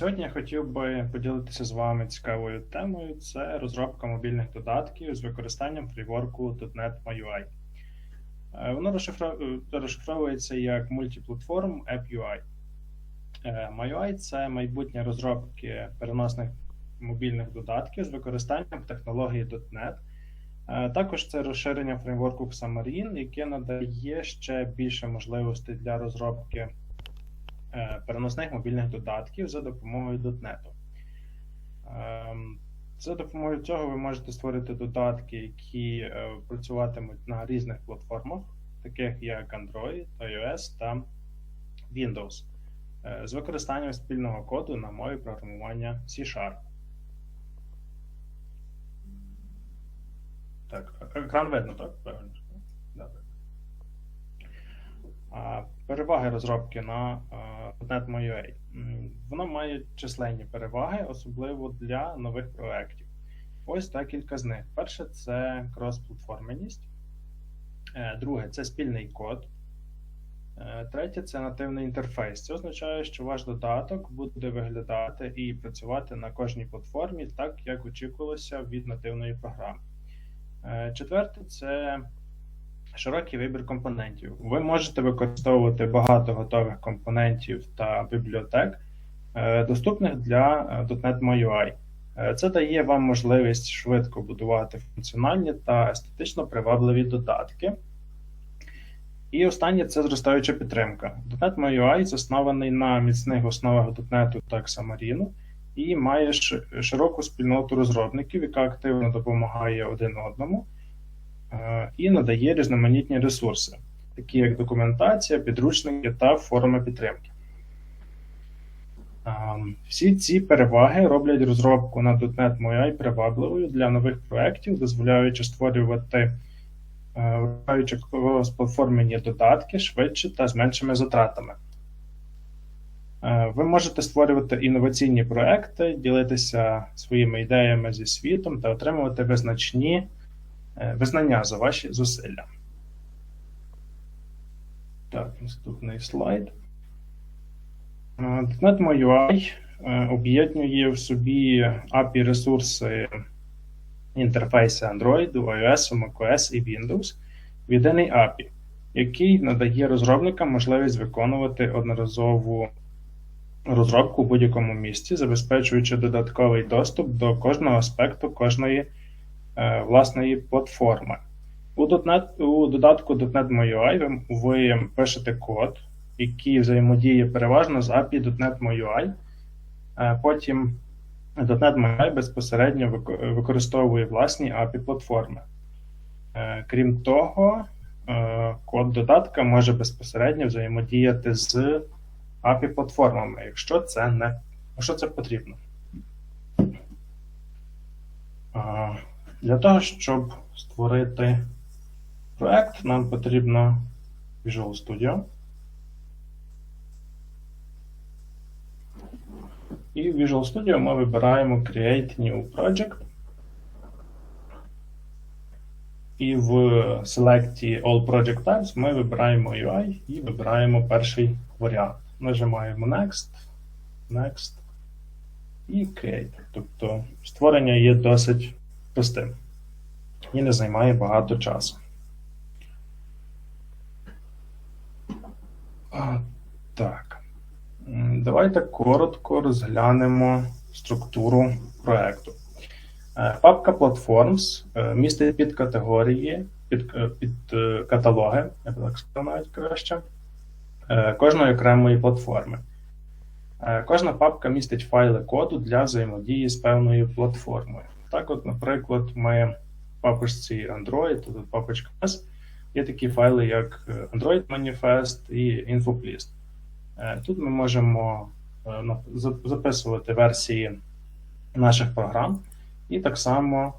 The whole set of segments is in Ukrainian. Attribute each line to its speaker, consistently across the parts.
Speaker 1: Сьогодні я хотів би поділитися з вами цікавою темою: це розробка мобільних додатків з використанням фрейворку .NET MyUI. Е, Воно е, розшифровується як мультиплатформ App UI. Е, MyUI – це майбутнє розробки переносних мобільних додатків з використанням технології .NET. Е, Також це розширення фреймворку Xamarin, яке надає ще більше можливостей для розробки е, переносних мобільних додатків за допомогою .NET. Ем, За допомогою цього ви можете створити додатки, які е, працюватимуть на різних платформах, таких як Android, iOS та Windows, е, з використанням спільного коду на мові програмування C-Sharp. Так, екран видно, так? Правильно. Добре. Переваги розробки на а, .NET. Воно має численні переваги, особливо для нових проєктів. Ось декілька з них. Перше це кросплатформеність. Е, Друге це спільний код. Е, Третє це нативний інтерфейс. Це означає, що ваш додаток буде виглядати і працювати на кожній платформі так, як очікувалося від нативної програми. Е, Четверте це широкий вибір компонентів. Ви можете використовувати багато готових компонентів та бібліотек, е, доступних для е, .NET MyUI. Е, Це дає вам можливість швидко будувати функціональні та естетично привабливі додатки. І останнє це зростаюча підтримка. .NET MyUI заснований на міцних основах .NET та Xamarin і має широку спільноту розробників, яка активно допомагає один одному е, і надає різноманітні ресурси, такі як документація, підручники та форуми підтримки. Ем, Всі ці переваги роблять розробку на .NET MyUI привабливою для нових проєктів, дозволяючи створювати е, платформені додатки швидше та з меншими затратами. Е, Ви можете створювати інноваційні проекти, ділитися своїми ідеями зі світом та отримувати визначні е, визнання за ваші зусилля. Так, наступний слайд. Е, .NET е, об'єднує в собі API ресурси інтерфейси Android, iOS, macOS і Windows в єдиний API, який надає розробникам можливість виконувати одноразову розробку у будь-якому місці, забезпечуючи додатковий доступ до кожного аспекту кожної е, власної платформи. У, .NET, у додатку .NET MyUI ви, пишете код, який взаємодіє переважно з API .NET MyUI. Е, Потім .NET MyUI безпосередньо використовує власні API платформи. Е, Крім того, е, код додатка може безпосередньо взаємодіяти з API платформами, якщо це не якщо це потрібно. Для того, щоб створити проект, нам потрібно Visual Studio. І в Visual Studio ми вибираємо Create New Project. І в селекції All Project Types ми вибираємо UI і вибираємо перший варіант. Нажимаємо Next, Next і Create. Тобто створення є досить простим і не займає багато часу. А, так. Давайте коротко розглянемо структуру проекту. Е, Папка Platforms е, містить під, е, під е, каталоги, я так сказав навіть краще, кожної окремої платформи. Кожна папка містить файли коду для взаємодії з певною платформою. Так, от, наприклад, ми в папочці Android, тут папочка S, є такі файли, як е, Android Manifest і InfoPlist. Е, Тут ми можемо е, записувати версії наших програм і так само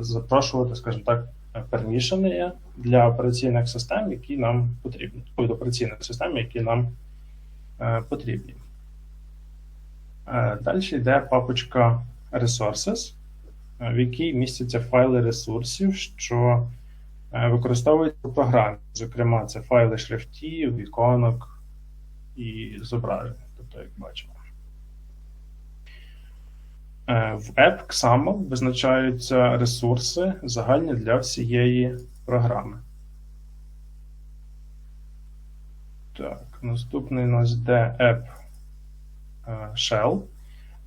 Speaker 1: запрошувати, скажімо так, пермішени для операційних систем, які нам потрібні. Ой, до операційних систем, які нам потрібні. Далі йде папочка Resources, е, в якій містяться файли ресурсів, що е, використовуються в програмі. Зокрема, це файли шрифтів, іконок і зображень, тобто, як бачимо. Е, В App XAML визначаються ресурси загальні для всієї програми. Так, наступний у нас йде App Shell.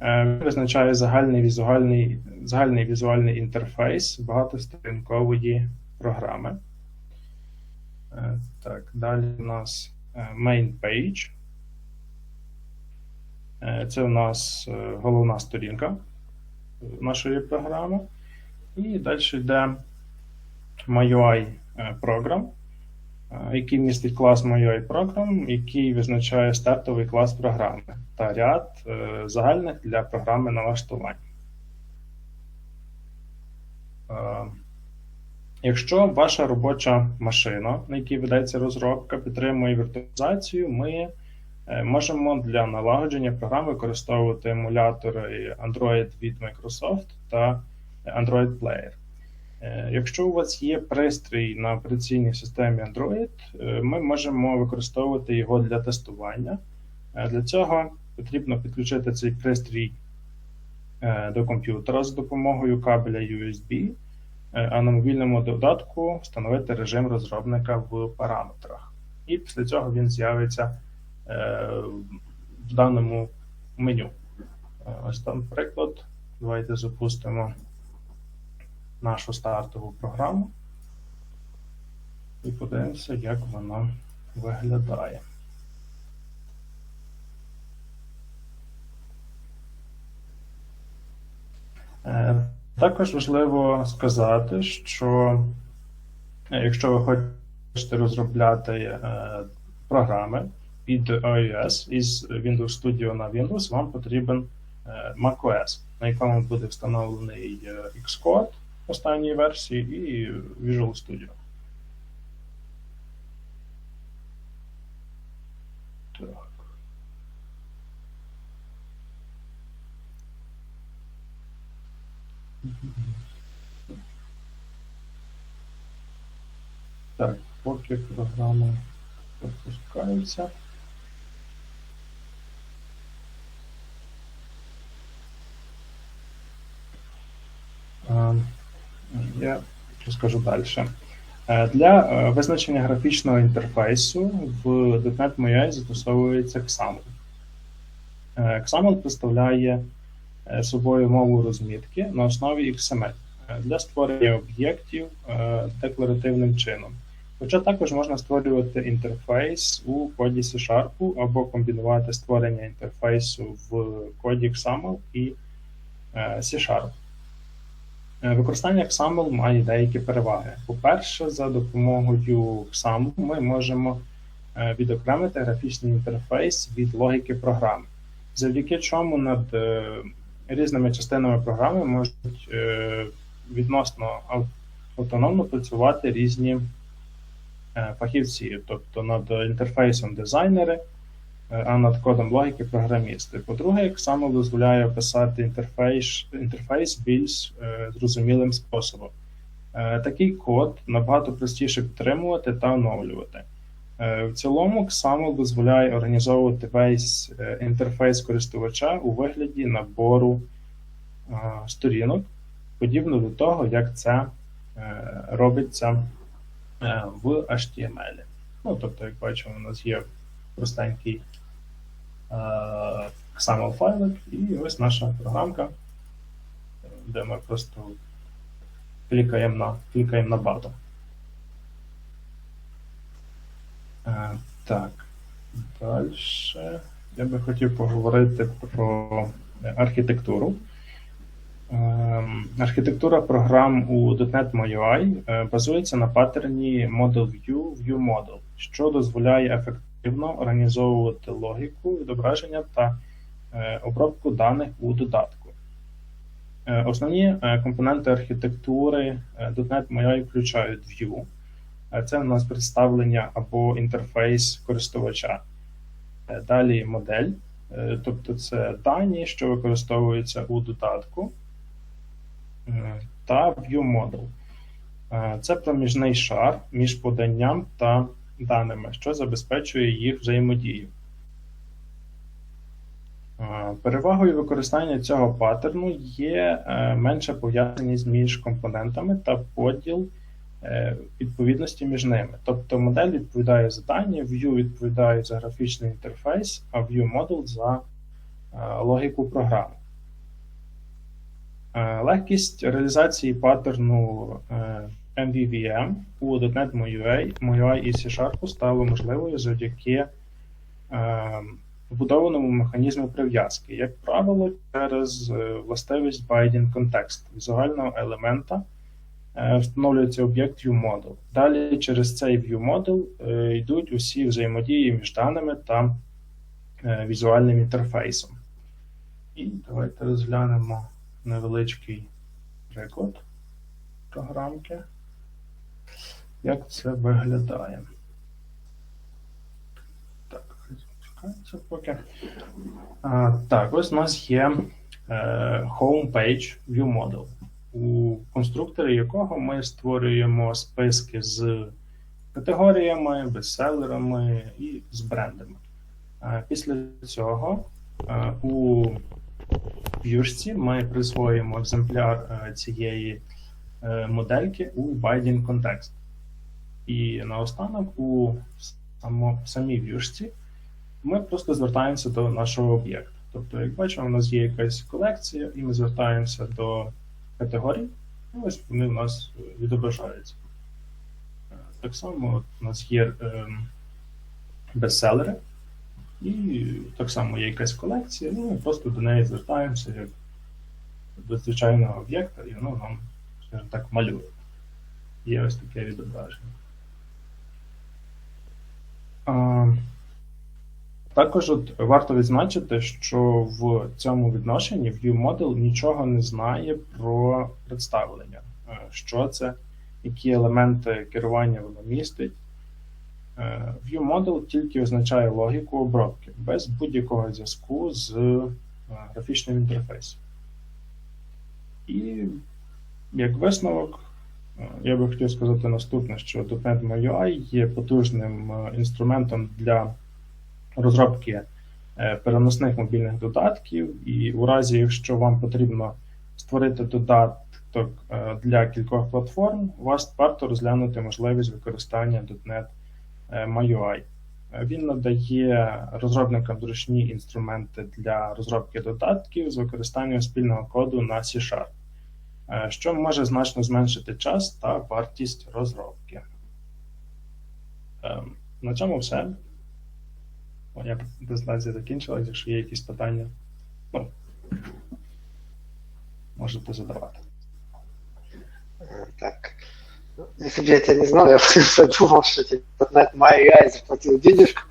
Speaker 1: Е, визначає загальний візуальний, загальний візуальний інтерфейс багатосторінкової програми. Е, Так, далі у нас е, Main Page. Це у нас головна сторінка нашої програми. І далі йде MyUI е, який містить клас MyUI Program, який визначає стартовий клас програми та ряд е, загальних для програми налаштувань. Е, Якщо ваша робоча машина, на якій ведеться розробка, підтримує віртуалізацію, ми е, можемо для налагодження програм використовувати емулятори Android від Microsoft та Android Player. Е, Якщо у вас є пристрій на операційній системі Android, е, ми можемо використовувати його для тестування. Е, Для цього потрібно підключити цей пристрій до комп'ютера з допомогою кабеля USB, а на мобільному додатку встановити режим розробника в параметрах. І після цього він з'явиться в даному меню. Ось там приклад. Давайте запустимо нашу стартову програму і подивимося, як вона виглядає. Е, Також важливо сказати, що е, якщо ви хочете розробляти е, програми під iOS із Windows Studio на Windows, вам потрібен macOS, на якому буде встановлений Xcode останньої версії і Visual Studio. Так. Так, поки програма запускається. Е, Я розкажу далі. Е, Для е, визначення графічного інтерфейсу в .NET MUI застосовується XAML. Е, XAML представляє собою мову розмітки на основі XML для створення об'єктів декларативним чином. Хоча також можна створювати інтерфейс у коді C-Sharp або комбінувати створення інтерфейсу в коді XAML і C-Sharp. Е, Використання XAML має деякі переваги. По-перше, за допомогою XAML ми можемо е, відокремити графічний інтерфейс від логіки програми, завдяки чому над е, різними частинами програми можуть відносно автономно працювати різні фахівці, тобто над інтерфейсом дизайнери, а над кодом логіки програмісти. По-друге, XAML дозволяє описати інтерфейс, інтерфейс більш е, зрозумілим способом. Е, Такий код набагато простіше підтримувати та оновлювати. Е, В цілому, XAML дозволяє організовувати весь е, інтерфейс користувача у вигляді набору е, сторінок, подібно до того, як це е, робиться е, в HTML. Ну, тобто, як бачимо, у нас є простенький е, XAML файлик, і ось наша програмка, де ми просто клікаємо на, клікаємо на батон. Е, Так, далі. Я би хотів поговорити про архітектуру. Ем, Архітектура програм у .NET MyUI е, базується на паттерні Model View View Model, що дозволяє ефективно організовувати логіку відображення та е, обробку даних у додатку. Е, Основні е, компоненти архітектури .NET MyUI включають View. Це у нас представлення або інтерфейс користувача. Далі модель, тобто це дані, що використовуються у додатку, та ViewModel. Е, Це проміжний шар між поданням та даними, що забезпечує їх взаємодію. Перевагою використання цього паттерну є е, менша пов'язаність між компонентами та поділ е, відповідності між ними. Тобто модель відповідає за дані, View відповідає за графічний інтерфейс, а View Model за е, логіку програми. Легкість реалізації паттерну MVVM у .NET MIUI, MIUI і C-Sharp стало можливою завдяки е, вбудованому механізму прив'язки, як правило, через е, властивість binding context візуального елемента е, встановлюється об'єкт ViewModel. Далі через цей ViewModel е, йдуть усі взаємодії між даними та е, візуальним інтерфейсом. І давайте розглянемо невеличкий приклад програмки. Як це виглядає? Так, запускається поки. А, так, ось у нас є е, homepage ViewModel, у конструкторі якого ми створюємо списки з категоріями, бестселерами і з брендами. Після цього е, у в'юшці ми присвоїмо екземпляр е, цієї е, модельки у binding context. І наостанок у само, самій в'юшці ми просто звертаємося до нашого об'єкта. Тобто, як бачимо, у нас є якась колекція, і ми звертаємося до категорій, і ось вони у нас е, відображаються. Е, Так само у нас є ем, бестселери, і так само є якась колекція, і ми просто до неї звертаємося як до звичайного об'єкта, і воно нам, скажімо так, малює. Є ось таке відображення. А, також от варто відзначити, що в цьому відношенні ViewModel нічого не знає про представлення, Е, що це, які елементи керування воно містить. Е, ViewModel тільки означає логіку обробки без будь-якого зв'язку з е, графічним інтерфейсом. І як висновок, е, я би хотів сказати наступне, що .NET MIUI є потужним е, інструментом для розробки е, переносних мобільних додатків, і у разі, якщо вам потрібно створити додаток е, для кількох платформ, у вас варто розглянути можливість використання .NET е, MIUI. Е, Він надає розробникам зручні інструменти для розробки додатків з використанням спільного коду на C-Sharp, що може значно зменшити час та вартість розробки. Ем, На цьому все. Моя презентація закінчилась. Якщо є якісь питання, ну, можете задавати.
Speaker 2: Э, Так. Ну, Если бы я тебя не знал, я бы думал, что тебе .NET MyUI заплатил денежку,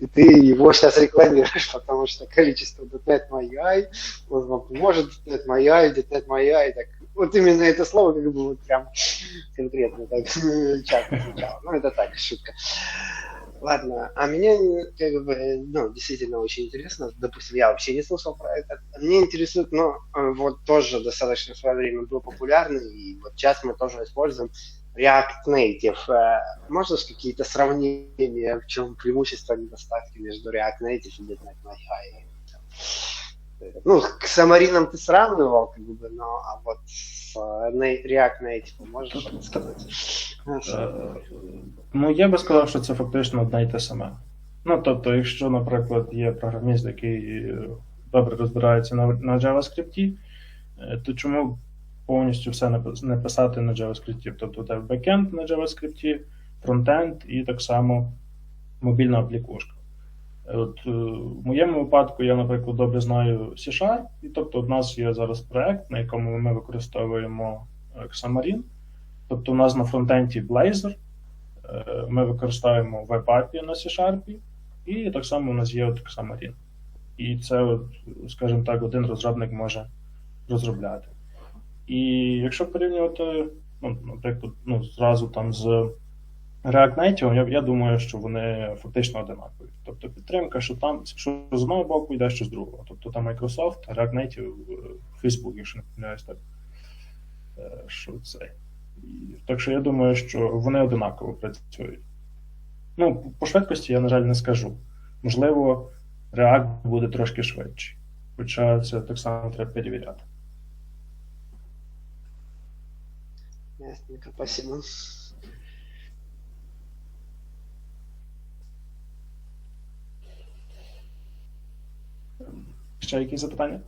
Speaker 2: и ты его сейчас рекламируешь, потому что количество .NET MyUI, он вам поможет, .NET MyUI, .NET MyUI, так, вот именно это слово как бы вот прям конкретно так часто звучало. Ну, это так, шутка. Ладно, а меня как бы, ну, действительно очень интересно. Допустим, я вообще не слышал про это. Мне интересует, но э, вот тоже достаточно в свое время был популярный, и вот сейчас мы тоже используем React Native. Э, Можешь какие-то сравнения, в чем преимущества недостатки между React Native и .NET? Э, Ну, к Самаринам ты сравнивал, как бы, но а вот с э, На- React Native можешь рассказать?
Speaker 1: Ну, я би сказав, що це фактично одне й те саме. Ну, тобто, якщо, наприклад, є програміст, який е, добре розбирається на, на JavaScript, е, то чому повністю все не писати на JavaScript? Тобто, у тебе бекенд на JavaScript, фронтенд і так само мобільна аплікушка. Е, От в моєму випадку я, наприклад, добре знаю C-Sharp, і тобто у нас є зараз проект, на якому ми використовуємо Xamarin. Тобто у нас на фронтенді Blazor, ми використовуємо Web API на C-Sharp, і так само у нас є от Xamarin. І це, от, скажімо так, один розробник може розробляти. І якщо порівнювати, ну, наприклад, ну, зразу там з React Native, я, я думаю, що вони фактично одинакові. Тобто підтримка, що там, що з одного боку йде, що з другого. Тобто там Microsoft, React Native, е, Facebook, якщо не помиляюсь, так. Е, Що це? Так що я думаю, що вони одинаково працюють. Ну, по швидкості я, на жаль, не скажу. Можливо, React буде трошки швидший. Хоча це так само треба перевіряти.
Speaker 2: Ясненько, спасибо.
Speaker 1: Ще якісь запитання?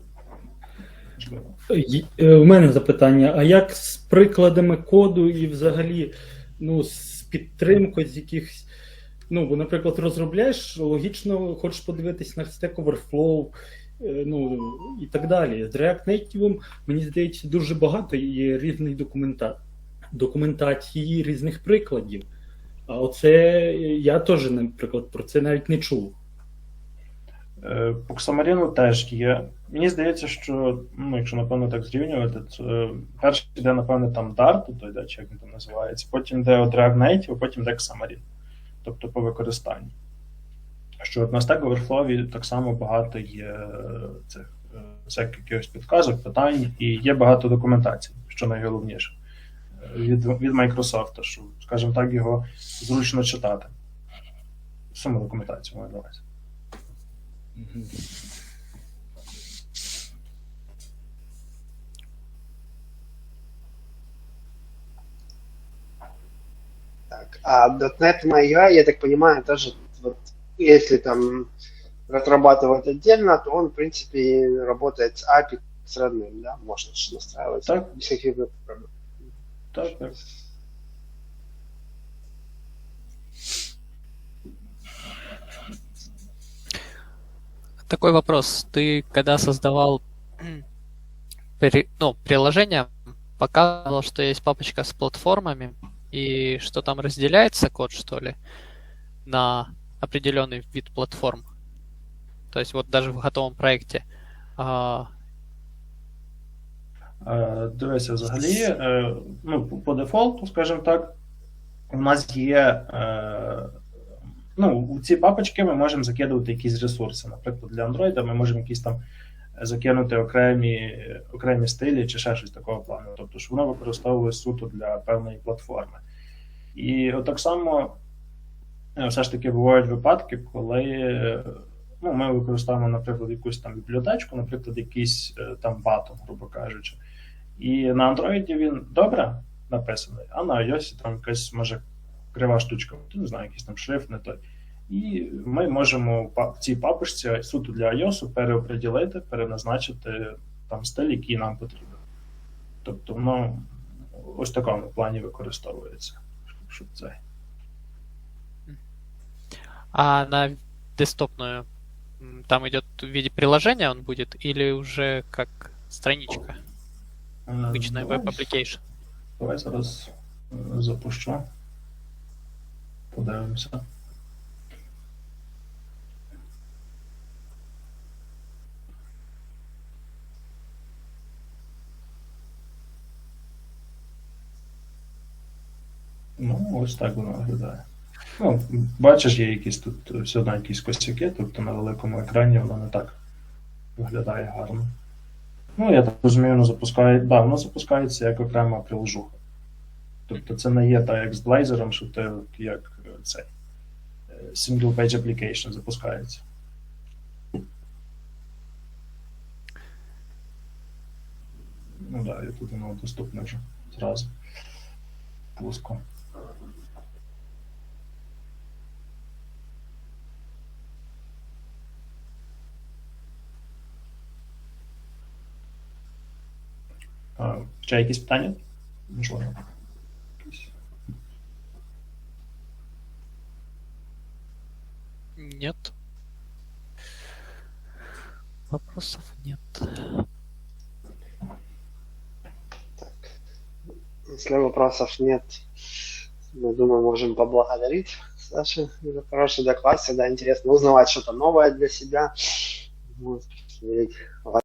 Speaker 3: Й- е, У мене запитання: а як з прикладами коду і взагалі ну, з підтримкою з якихось. Ну, бо, наприклад, розробляєш, логічно хочеш подивитись на Stack Overflow, е, ну і так далі. З React Native, мені здається, дуже багато є різних документа... документації, різних прикладів. А оце я теж, наприклад, про це навіть не чув.
Speaker 1: Е, По Xamarin теж є. Мені здається, що, ну, якщо напевно так зрівнювати, то перший йде, напевно, там Dart, той, да, чи як він там називається, потім йде от React Native, потім йде Xamarin, тобто по використанню. Що от на Stack Overflow так само багато є е, цих е, всяких якихось підказок, питань, і є багато документації, що найголовніше. е, Від, від Microsoft, що, скажімо так, його зручно читати. Саму документацію маю на увазі.
Speaker 2: Так, а .NET MyUI, я так понимаю, тоже вот, если там разрабатывать отдельно, то он, в принципе, работает с API с родным, да, можно настраивать
Speaker 1: Так.
Speaker 2: без каких-либо проблем.
Speaker 1: Так, так.
Speaker 4: Такой вопрос. Ты когда создавал пере- ну, приложение, показывал, что есть папочка с платформами, и что там разделяется код, что ли, на определенный вид платформ. То есть вот даже в готовом проекте. а,
Speaker 1: Е, Дивися, взагалі, е, ну, по- по дефолту, скажімо так, у нас є. е, Ну, у ці папочки ми можемо закидувати якісь ресурси. Наприклад, для Android ми можемо якісь там закинути окремі, окремі стилі чи ще щось такого плану. Тобто, що воно використовує суто для певної платформи. І от так само е, все ж таки бувають випадки, коли е, ну, ми використовуємо, наприклад, якусь там бібліотечку, наприклад, якийсь е, там батон, грубо кажучи. І на Android він добре написаний, а на iOS там якась може крива штучка, ти не знаю, якийсь там шрифт не той. І ми можемо в цій папочці суто для iOS переоприділити, переназначити там стиль, який нам потрібен. Тобто воно ось в такому плані використовується. Щоб це.
Speaker 4: а на десктопную там идет в виде приложения он будет, или уже как страничка,
Speaker 1: Е,
Speaker 4: обычная веб-аппликейшн?
Speaker 1: Давай зараз е, запущу. Подивимося. Ну, ось так воно виглядає. Ну, бачиш, є якісь тут е, все одно якісь косяки, тобто на великому екрані воно не так виглядає гарно. Ну, я так розумію, воно запускає. Да, воно запускається як окрема приложуха. Тобто це не є так, як з Blazor, що ти як е, цей е, single page application запускається. Ну так, да, і тут воно доступне вже зразу. Пуску. Ще якісь питання? Можливо.
Speaker 4: Нет. Вопросов нет.
Speaker 2: Если вопросов нет, мы, думаю, можем поблагодарить Сашу за хороший доклад. Всегда интересно узнавать что-то новое для себя. Вот,